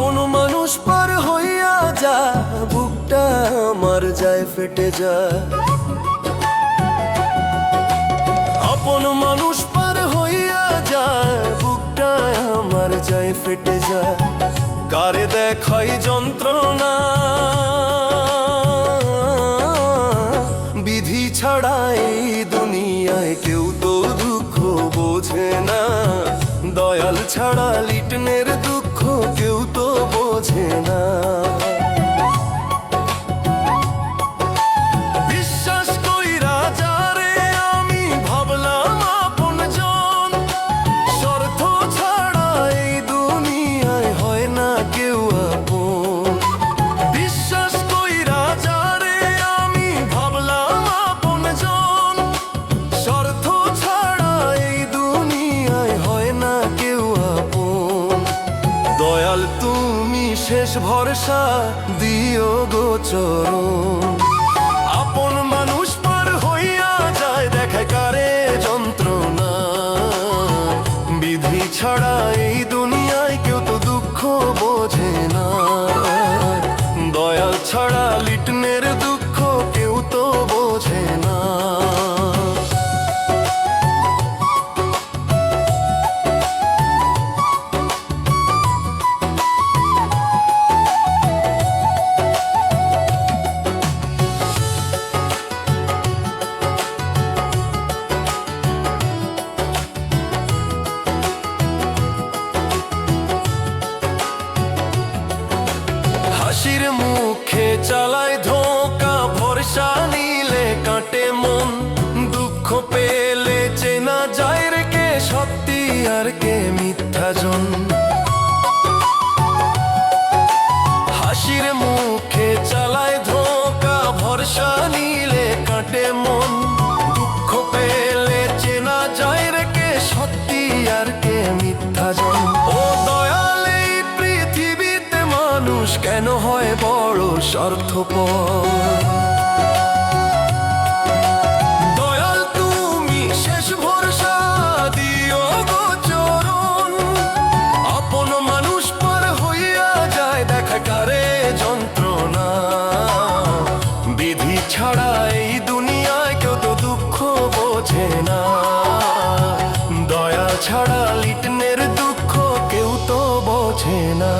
আপন মানুষ পর হইয়া যা, বুকটা আমার যায় ফেটে যা। আপন মানুষ পর হইয়া যা, বুকটা আমার যায় ফেটে যা। কারে দেখাই যন্ত্রণা? বিধি ছাড়াই দুনিয়ায় কেউ তো দুঃখ বোঝে না। দয়াল ছাড়া লিটনের দুঃখ কেউ তো বোঝে না। দয়াল, তুমি শেষ ভরসা, দিও গোচর আপন মানুষ পার হইয়া যায় দেখে কারে যন্ত্রণা। বিধি ছাড়া এই মুখে চালায় ধোকা, ভরসা নিলে কাটে মন। দুঃখ পেলে চেনা যায় রে সত্যি আর কে মিথ্যা জন। হাসির মুখে চালায় ধোকা, ভরসা নিলে কাটে মন। দুঃখ পেলে চেনা যায় রে সত্যি আর কে মিথ্যা কেন হয় বড় স্বার্থপর? তুমি আপন মানুষ পার হইয়া যায় যন্ত্রণা। বিধি দুনিয়ায় কেউ তো দুঃখ বোঝে না। দয়া ছাড়া লিটনের দুঃখ কেউ তো বোঝে না।